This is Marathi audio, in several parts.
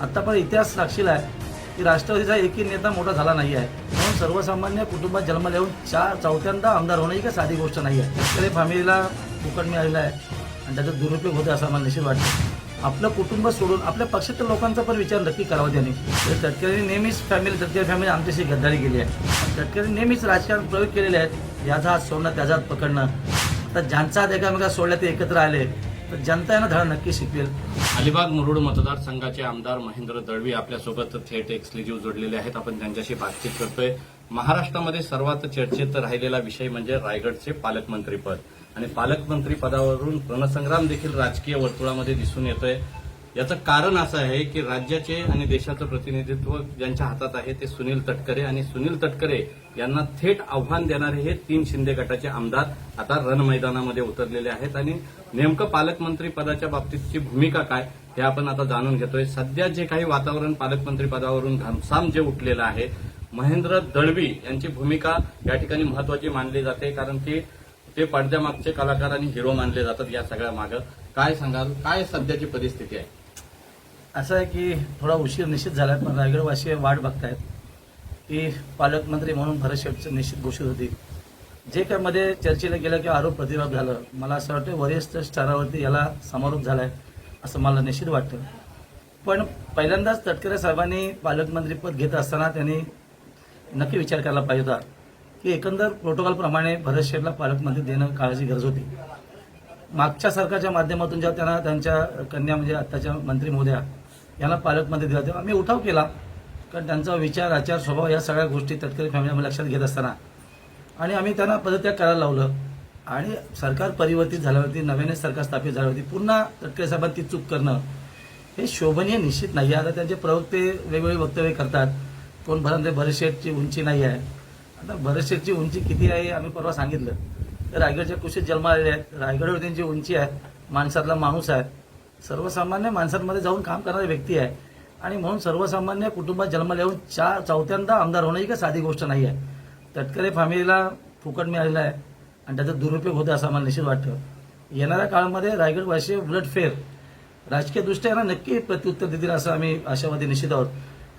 आता पण इतिहास साक्षीला आहे की राष्ट्रवादीचा एकही नेता मोठा झाला नाही आहे. म्हणून सर्वसामान्य कुटुंबात जन्माला येऊन चार चौथ्यांदा आमदार होणं ही काही साधी गोष्ट नाही आहे. शेतकरी फॅमिलीला फुकट मिळालेला आहे आणि त्याचा दुरुपयोग होतो असं मला निश्चित वाटतं. आपलं कुटुंब सोडून आपल्या पक्षातील लोकांचा पण विचार नक्की करावा त्यांनी. तर तटकऱ्यांनी नेहमीच फॅमिली तटकरी फॅमिली आमच्याशी गद्दारी केली आहे. तटकऱ्यांनी नेहमीच राजकारण प्रयोग केलेले आहेत. याचा हात सोडणं त्याचा हात पकडणं. आता ज्यांचा हात एकामेका सोडल्या ते एकत्र आले. तर जनता यांना धडा नक्की शिकवेल. अलिबाग मुरुड मतदारसंघाचे आमदार महेंद्र दळवी आपल्यासोबत थेट एक्सक्लुझिव्ह जोडलेले आहेत. आपण त्यांच्याशी बातचीत करतोय. महाराष्ट्रामध्ये सर्वात चर्चेत राहिलेला विषय म्हणजे रायगडचे पालकमंत्रीपद. आणि पालकमंत्री पदावरून रणसंग्राम देखील राजकीय वर्तुळामध्ये दिसून येतोय. याचं कारण असं आहे की राज्याचे आणि देशाचं प्रतिनिधित्व ज्यांच्या हातात आहे ते सुनील तटकरे आणि सुनील तटकरे यांना थेट आव्हान देणारे हे तीन शिंदे गटाचे आमदार आता रणमैदानामध्ये उतरलेले आहेत. आणि नेमकं पालकमंत्री पदाच्या बाबतीतची भूमिका काय हे आपण आता जाणून घेतोय. सध्या जे काही वातावरण पालकमंत्री पदावरून घमसाम जे उठलेलं आहे महेंद्र दळवी यांची भूमिका या ठिकाणी महत्वाची मानली जाते कारण की ते पडद्यामागचे कलाकार आणि हिरो मानले जातात या सगळ्या मागं. काय सांगाल? काय सध्याची परिस्थिती आहे? असं आहे की थोडा उशीर निश्चित झाला पण रायगडवासी वाट बघतायत. की पालकमंत्री म्हणून भरत शेठचं निश्चित घोषित होती. जे काय मध्ये चर्चेला गेलं की आरोप प्रतिरोध झालं मला असं वाटतं वरिष्ठ स्तरावरती याला समारोप झाला आहे असं मला निश्चित वाटतं. पण पहिल्यांदाच तटकरे साहेबांनी पालकमंत्रीपद घेत असताना त्यांनी नक्की विचार करायला पाहिजे होता की एकंदर प्रोटोकॉलप्रमाणे भरत शेठला पालकमंत्री देणं काळाची गरज होती. मागच्या सरकारच्या माध्यमातून जेव्हा त्यांना त्यांच्या कन्या म्हणजे आत्ताच्या मंत्री महोदया यांना पालकमध्ये दिला तेव्हा आम्ही उठाव केला. कारण त्यांचा विचार आचार स्वभाव या सगळ्या गोष्टी तत्कालीन फॅमिली लक्षात घेत असताना. आणि आम्ही त्यांना पदत्याग करायला लावलं. आणि सरकार परिवर्तित झाल्यावरती नव्याने सरकार स्थापित झाल्यावरती पुन्हा तटकरे साहेबांनी ती चूक करणं हे शोभनीय निश्चित नाही. आहे आता त्यांचे प्रवक्ते वेगवेगळे वक्तव्य करतात. कोण भरंदे भरतशेठची उंची नाही आहे. आता भरतशेठची उंची किती आहे आम्ही परवा सांगितलं. तर रायगडच्या कुशीत जन्मालेले आलेले आहेत. रायगडवर त्यांची उंची आहे माणसातला माणूस आहे. सर्वसामान्य माणसांमध्ये जाऊन काम करणारी व्यक्ती आहे. आणि म्हणून सर्वसामान्य कुटुंबात जन्माला येऊन चार चौथ्यांदा आमदार होणं ही काही साधी गोष्ट नाही आहे. तटकरे फॅमिलीला फुकट मिळालेला आहे आणि त्याचा दुरुपयोग होतो असं आम्हाला निश्चित वाटतं. येणाऱ्या काळामध्ये रायगडवासी उलटफेर राजकीयदृष्ट्या यांना नक्की प्रत्युत्तर देतील असं आम्ही आशावादी निश्चित आहोत.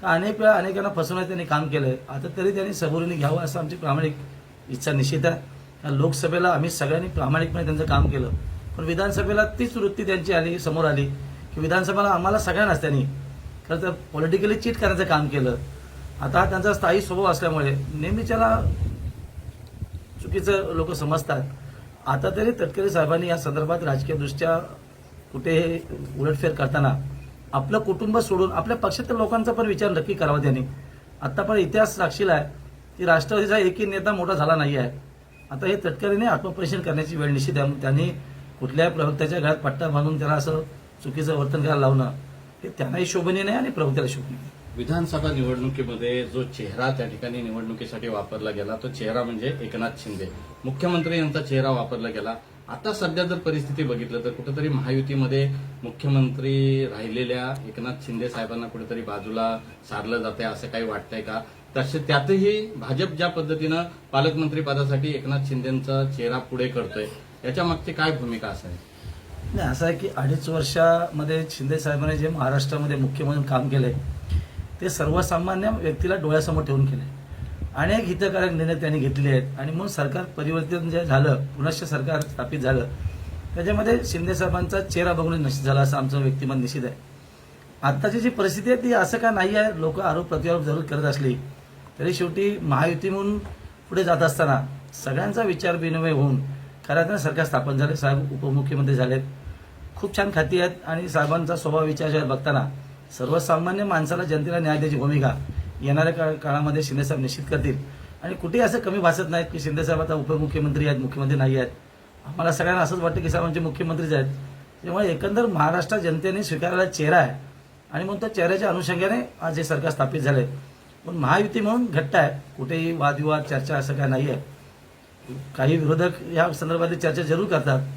का अनेक वेळा अनेकांना फसवण्यात त्यांनी काम केलंय. आता तरी त्यांनी सबुरीने घ्यावं असं आमची प्रामाणिक इच्छा निश्चित आहे. लोकसभेला आम्ही सगळ्यांनी प्रामाणिकपणे त्यांचं काम केलं. पण विधानसभेला तीच वृत्ती त्यांची आली समोर आली की विधानसभेला आम्हाला सगळ्यांनाच त्यांनी खरं तर पॉलिटिकली चीट करण्याचं काम केलं. आता हा त्यांचा स्थायी स्वभाव असल्यामुळे नेहमी त्याला चुकीचं लोक समजतात. आता तरी तटकरे साहेबांनी या संदर्भात राजकीयदृष्ट्या कुठे उलटफेर करताना आपलं कुटुंब सोडून आपल्या पक्षातील लोकांचा पण विचार नक्की करावा त्यांनी. आता पण इतिहास साक्षीला आहे की राष्ट्रवादीचा एकही नेता मोठा झाला नाही आहे आता हे तटकरीने आत्मपरीक्षण करण्याची वेळ निश्चित आहे त्यांनी कुठल्याही प्रवक्त्याच्या घरात पट्टा बांधून त्याला असं चुकीचं वर्तन करायला लावणं हे त्यांनाही शोभनीय नाही आणि प्रवक्त्याला शोभनीय नाही. विधानसभा निवडणुकीमध्ये जो चेहरा त्या ठिकाणी निवडणुकीसाठी वापरला गेला तो चेहरा म्हणजे एकनाथ शिंदे. मुख्यमंत्री यांचा चेहरा वापरला गेला. आता सध्या जर परिस्थिती बघितलं तर कुठेतरी महायुतीमध्ये मुख्यमंत्री राहिलेल्या एकनाथ शिंदे साहेबांना कुठेतरी बाजूला सारलं जाते असं काही वाटतंय का? तसे त्यातही भाजप ज्या पद्धतीनं पालकमंत्री पदासाठी एकनाथ शिंदेचा चेहरा पुढे करतोय याच्या मागची काय भूमिका असेल नाही असं आहे की अडीच वर्षामध्ये शिंदे साहेबांनी जे महाराष्ट्रामध्ये मुख्य म्हणून काम केलंय ते सर्वसामान्य व्यक्तीला डोळ्यासमोर ठेवून केले. अनेक हितकारक निर्णय त्यांनी घेतले आहेत आणि म्हणून सरकार परिवर्तन जे झालं पुनश्च सरकार स्थापित झालं त्याच्यामध्ये शिंदे साहेबांचा चेहरा बघून निश्चित झाला असं आमचं व्यक्तिमत निश्चित आहे. आत्ताची जी परिस्थिती आहे ती असं का नाही आहे? लोक आरोप प्रत्यारोप जरूर करत असली तरी शेवटी महायुती म्हणून पुढे जात असताना सगळ्यांचा विचार विनिमय होऊन खरं तर सरकार स्थापन झाले. साहेब उपमुख्यमंत्री झालेत. खूप छान खाती आहेत आणि साहेबांचा स्वभाव विचार बघताना सर्वसामान्य माणसाला जनतेला न्याय द्यायची भूमिका येणाऱ्या का काळामध्ये शिंदेसाहेब निश्चित करतील. आणि कुठेही असं कमी भासत नाहीत की शिंदेसाहेब आता उपमुख्यमंत्री आहेत मुख्यमंत्री नाही आहेत. आम्हाला सगळ्यांना असंच वाटतं की साहेबांचे मुख्यमंत्रीच आहेत. त्यामुळे एकंदर महाराष्ट्र जनतेने स्वीकारलेला चेहरा आहे. आणि म्हणून त्या चेहऱ्याच्या अनुषंगाने आज हे सरकार स्थापित झाले पण महायुती म्हणून घट्ट आहे. कुठेही वादविवाद चर्चा असं काय नाही आहे काही विरोधक या संदर्भातली चर्चा जरूर करतात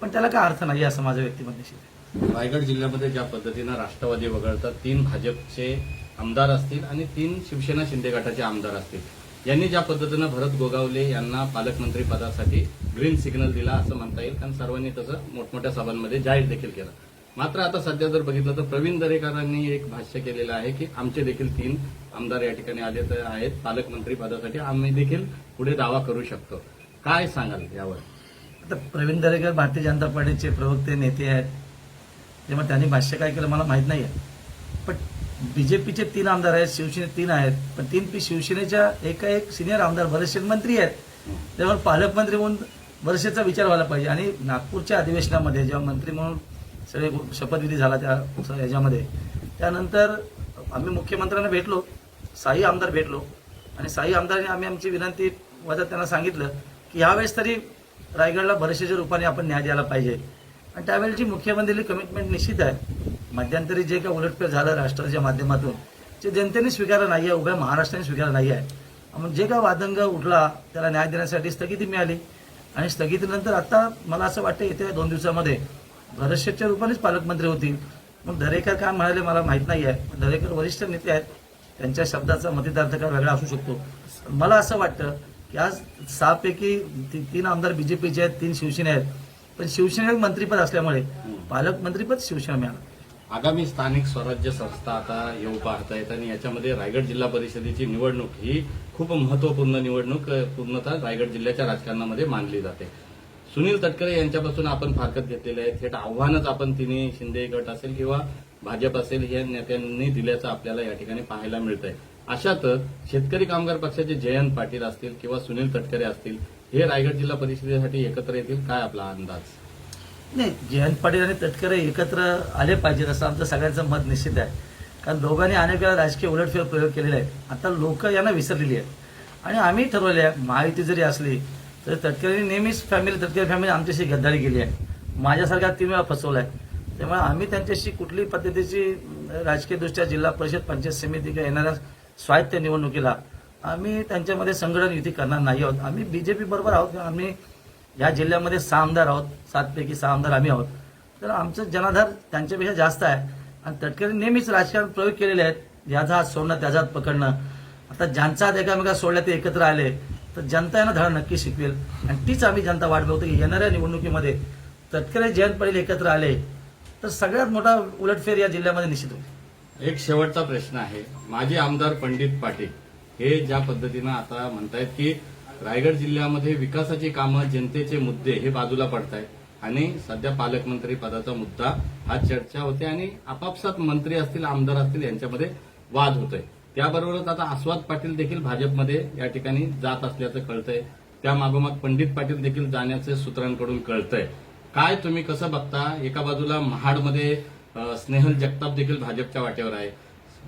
पण त्याला काय अर्थ नाही असं माझं व्यक्तिमत निश्चित रायगड जिल्ह्यामध्ये ज्या पद्धतीनं राष्ट्रवादी वगळता तीन भाजपचे आमदार असतील आणि तीन शिवसेना शिंदे गटाचे आमदार असतील. यांनी ज्या पद्धतीनं भरत गोगावले यांना पालकमंत्री पदासाठी ग्रीन सिग्नल दिला असं म्हणता येईल कारण सर्वांनी तसं मोठमोठ्या सभांमध्ये जाहीर देखील केलं. मात्र आता सध्या जर बघितलं तर प्रवीण दरेकरांनी एक भाष्य केलेलं आहे की आमचे देखील तीन आमदार या ठिकाणी आले तर आहेत. पालकमंत्री पदासाठी आम्ही देखील पुढे दावा करू शकतो. काय सांगाल यावर? आता प्रवीण दरेकर भारतीय जनता पार्टीचे प्रवक्ते नेते आहेत. तेव्हा त्यांनी भाष्य काय केलं मला माहीत नाही आहे पण बीजेपीचे तीन आमदार आहेत शिवसेने तीन आहेत. पण तीन पी शिवसेनेच्या एका एक सिनियर आमदार बरेचसे मंत्री आहेत. त्यामुळे पालकमंत्री म्हणून बरेचशेचा विचार व्हायला पाहिजे. आणि नागपूरच्या अधिवेशनामध्ये जेव्हा मंत्री म्हणून सगळे शपथविधी झाला त्या ह्याच्यामध्ये त्यानंतर आम्ही मुख्यमंत्र्यांना भेटलो साई आमदार भेटलो आणि साई आमदारांनी आम्ही आमची विनंती वजा त्यांना सांगितलं की यावेळेस तरी रायगडला बरेचशेच्या रूपाने आपण न्याय द्यायला पाहिजे. आणि त्यावेळेची मुख्यमंत्री कमिटमेंट निश्चित आहे मध्यंतरी जे काही उलटफेर झालं राष्ट्राच्या माध्यमातून जे जनतेने स्वीकारलं नाही आहे उभ्या महाराष्ट्राने स्वीकारलं नाही आहे. मग जे काय वादंग उठला त्याला न्याय देण्यासाठी स्थगिती मिळाली. आणि स्थगितीनंतर आता मला असं वाटतं येत्या दोन दिवसामध्ये बरेचशेच्या रूपानेच पालकमंत्री होतील. मग दरेकर काय म्हणाले मला माहीत नाही आहे दरेकर वरिष्ठ नेते आहेत. त्यांच्या शब्दाचा मतितार्थ काय वेगळा असू शकतो. मला असं वाटतं की आज सहापैकी ती- तीन आमदार बीजेपीचे आहेत तीन शिवसेने आहेत. पण शिवसेने मंत्रीपद असल्यामुळे पालकमंत्रीपद शिवसेना मिळालं आगामी स्थानिक स्वराज्य संस्था आता येऊ पाहतायत आणि याच्यामध्ये रायगड जिल्हा परिषदेची निवडणूक ही खूप महत्त्वपूर्ण निवडणूक पूर्णतः रायगड जिल्ह्याच्या राजकारणामध्ये मानली जाते. सुनील तटकरे यांच्यापासून आपण फारकत घेतलेले आहे थेट आव्हानच आपण तिन्ही शिंदे गट असेल किंवा भाजप असेल या नेत्यांनी दिल्याचं आपल्याला या ठिकाणी पाहायला मिळतंय. अशातच शेतकरी कामगार पक्षाचे जयंत पाटील असतील किंवा सुनील तटकरे असतील हे रायगड जिल्हा परिषदेसाठी एकत्र येतील? काय आपला अंदाज? नाही जयंत पाटील आणि तटकरे एकत्र आले पाहिजेत असं आमचं सगळ्यांचं मत निश्चित आहे. कारण दोघांनी अनेक वेळा राजकीय उलटफेर प्रयोग केलेले आहेत. आता लोक यांना विसरलेली आहेत. आणि आम्ही ठरवले आहे महायुती जरी असली तर तटकरेंनी नेहमीच फॅमिली तटकरे फॅमिली आमच्याशी गद्दारी केली आहे. माझ्यासारखा तीन वेळा फसवला आहे त्यामुळे आम्ही त्यांच्याशी कुठलीही पद्धतीची राजकीयदृष्ट्या जिल्हा परिषद पंचायत समिती किंवा येणाऱ्या स्वायत्त निवडणुकीला आम्ही त्यांच्यामध्ये संघटन युती करणार नाही आहोत. आम्ही बीजेपी बरोबर आहोत. आम्ही या जिल्ह्यामध्ये सहा आमदार आहोत. सातपैकी सहा आमदार आम्ही आहोत. तर आमचं जनाधार त्यांच्यापेक्षा जास्त आहे. आणि तटकरे नेहमीच राजकारण प्रयोग केलेले आहेत. याचा हात सोडणं त्याचा हात पकडणं. आता ज्यांचा हात एकामेका सोडल्या ते एकत्र आले. तर जनता यांना धडा नक्की शिकवेल. आणि तीच आम्ही जनता वाट बघतो की येणाऱ्या निवडणुकीमध्ये तत्कालीन जयंत पाटील एकत्र आले तर सगळ्यात मोठा उलटफेर या जिल्ह्यामध्ये निश्चित होईल. एक शेवटचा प्रश्न आहे. माजी आमदार पंडित पाटील हे ज्या पद्धतीनं आता म्हणतायत की रायगड जिल्ह्यामध्ये विकासाची कामं जनतेचे मुद्दे हे बाजूला पडत आणि सध्या पालकमंत्री पदाचा मुद्दा हा चर्चा होते आणि आपापसात मंत्री असतील आमदार असतील यांच्यामध्ये वाद होतोय. त्याबरोबरच आता आस्वाद पाटील देखील भाजपमध्ये या ठिकाणी जात असल्याचं कळतंय. त्या मागोमाग पंडित पाटील देखील जाण्याचे सूत्रांकडून कळतंय. काय तुम्ही कसं बघता? एका बाजूला महाडमध्ये स्नेहल जगताप देखील भाजपच्या वाटेवर आहे.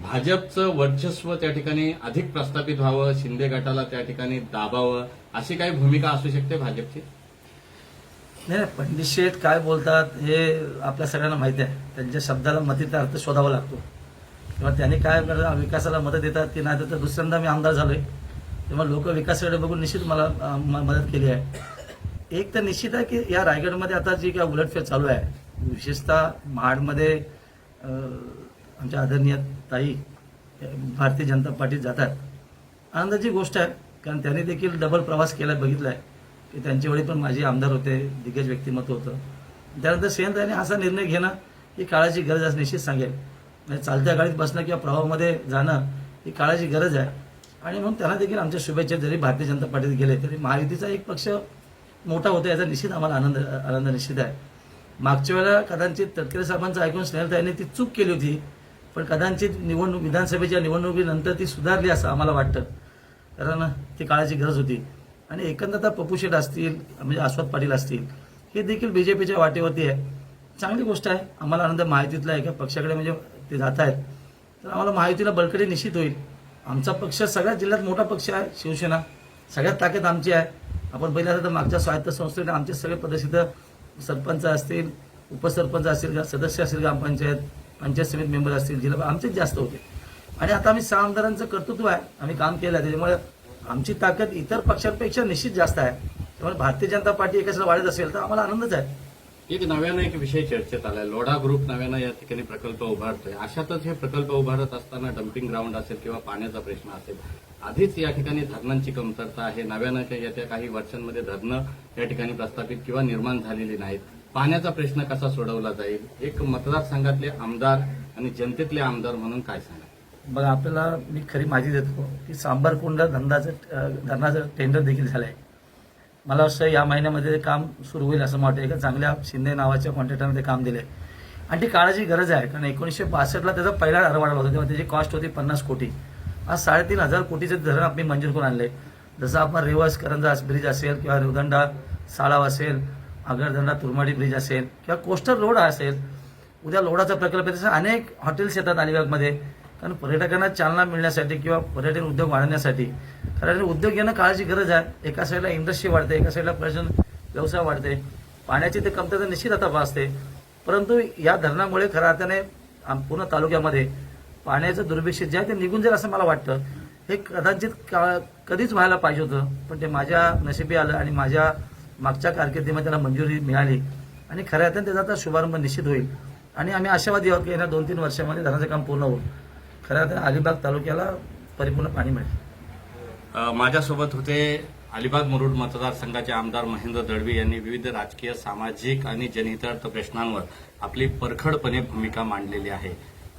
भाजपचं वर्चस्व त्या ठिकाणी अधिक प्रस्थापित व्हावं शिंदे गटाला त्या ठिकाणी दाबावं अशी काही भूमिका असू शकते भाजपची? नाही नाही, पंडित शेठ काय बोलतात हे आपल्या सगळ्यांना माहिती आहे. त्यांच्या शब्दाला मतीचा अर्थ शोधावा लागतो. किंवा त्यांनी काय करतात, विकासाला मदत देतात की नाही तर दुसऱ्यांदा मी आमदार झालोय. तेव्हा लोक विकासाकडे बघून निश्चित मला म- मदत केली आहे. एक तर निश्चित आहे की या रायगडमध्ये आता जी काय उलटफेर चालू आहे विशेषतः महाडमध्ये आमच्या आदरणीय ताई भारतीय जनता पार्टीत जातात. आनंदाची गोष्ट आहे कारण त्यांनी देखील डबल प्रवास केला बघितला आहे की त्यांच्या वेळी पण माझे आमदार होते दिग्गज व्यक्तिमत्व होतं. त्यानंतर सेंद्राने असा निर्णय घेणं ही काळाची गरज असं निश्चित सांगेल. म्हणजे चालत्या गाडीत बसणं किंवा प्रवाहामध्ये जाणं ही काळाची गरज आहे. आणि म्हणून त्यांना देखील आमच्या शुभेच्छा जरी भारतीय जनता पार्टीत गेले तरी महायुतीचा एक पक्ष मोठा होता याचा निश्चित आम्हाला आनंद आनंद निश्चित आहे. मागच्या वेळेला कदाचित तटकरे साहेबांचं ऐकून स्नेहलताईंनी ती चूक केली होती पण कदाचित निवडणूक विधानसभेच्या निवडणुकीनंतर ती सुधारली असं आम्हाला वाटतं. कारण ती काळाची गरज होती. आणि एकंदरता पप्पू शेठ असतील म्हणजे आस्वाद पाटील असतील हे देखील बीजेपीच्या वाटेवरती आहे. चांगली गोष्ट आहे. आम्हाला आनंद माहितीतला एका पक्षाकडे म्हणजे ते जात आहेत. तर आम्हाला महायुतीला बळकटी निश्चित होईल. आमचा पक्ष सगळ्यात जिल्ह्यात मोठा पक्ष आहे शिवसेना. सगळ्यात ताकद आमची आहे. आपण पहिल्यांदा तर मागच्या स्वायत्त संस्थेने आमचे सगळे पदसिद्ध सरपंच असतील उपसरपंच असतील सदस्य असतील ग्रामपंचायत पंचायत समिती मेंबर असतील जिल्हा आमचेच जास्त होते. आणि आता आम्ही सहा आमदारांचं कर्तृत्व आहे. आम्ही काम केलं आहे. त्याच्यामुळे आमची ताकद इतर पक्षांपेक्षा निश्चित जास्त आहे. त्यामुळे भारतीय जनता पार्टी एकाच वाढत असेल तर आम्हाला आनंदच आहे. एक नव्यानं एक विषय चर्चेत आलाय. लोढा ग्रुप नव्यानं या ठिकाणी प्रकल्प उभारतोय. अशातच हे प्रकल्प उभारत असताना डम्पिंग ग्राउंड असेल किंवा पाण्याचा प्रश्न असेल आधीच या ठिकाणी धरणांची कमतरता आहे. नव्यानं येत्या काही वर्षांमध्ये धरणं या ठिकाणी प्रस्थापित किंवा निर्माण झालेली नाहीत. पाण्याचा प्रश्न कसा सोडवला जाईल? एक मतदारसंघातले आमदार आणि जनतेतले आमदार म्हणून काय सांगा बघा आपल्याला मी खरी माहिती देतो की सांबारकुंड धंदाचं धरणाचं टेंडर देखील झालंय. मला वाटतं या महिन्यामध्ये ते काम सुरू होईल असं वाटतं. एका चांगल्या शिंदे नावाच्या कॉन्ट्रॅक्टरने ते काम दिले आणि ती काळाची गरज आहे कारण एकोणीसशे बासष्टला त्याचा पहिला आरवाडा होता तेव्हा त्याची कॉस्ट होती पन्नास कोटी. आज साडेतीन हजार कोटीचे धरण आम्ही मंजूर करून आणले जसं आपण रिव्हर्स करंजा ब्रिज असेल किंवा रेवदंडा साळाव असेल आगरदंडा तुरमाडी ब्रिज असेल किंवा कोस्टल रोड असेल उद्या लोडाचा प्रकल्प आहे तसं अनेक हॉटेल्स येतात अलिबागमध्ये. कारण पर्यटकांना चालना मिळण्यासाठी किंवा पर्यटन उद्योग वाढवण्यासाठी. कारण उद्योग येणं काळाची गरज आहे. एका साईडला इंडस्ट्री वाढते एका साईडला पर्यटन व्यवसाय वाढते. पाण्याची ते कमतरता निश्चित आता भासते. परंतु या धरणामुळे खऱ्या अर्थाने पूर्ण तालुक्यामध्ये पाण्याचं दुर्भिक्ष जे आहे ते निघून जाईल असं मला वाटतं. हे कदाचित का कधीच व्हायला पाहिजे होतं. पण ते माझ्या नशिबी आलं आणि माझ्या मागच्या कारकिर्दीमध्ये त्याला मंजुरी मिळाली. आणि खऱ्या अर्थाने त्याचा आता शुभारंभ निश्चित होईल. आणि आम्ही आशावादी आहोत की येत्या दोन तीन वर्षामध्ये धरणाचं काम पूर्ण होईल. खऱ्या तर अलिबाग तालुक्याला परिपूर्ण पाणी मिळेल. माझ्यासोबत होते अलिबाग मुरुड मतदारसंघाचे आमदार महेंद्र दळवी यांनी विविध राजकीय सामाजिक आणि जनहितार्थ प्रश्नांवर आपली परखडपणे भूमिका मांडलेली आहे.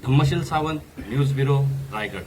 Dhammasheel Sawant news bureau Raigad.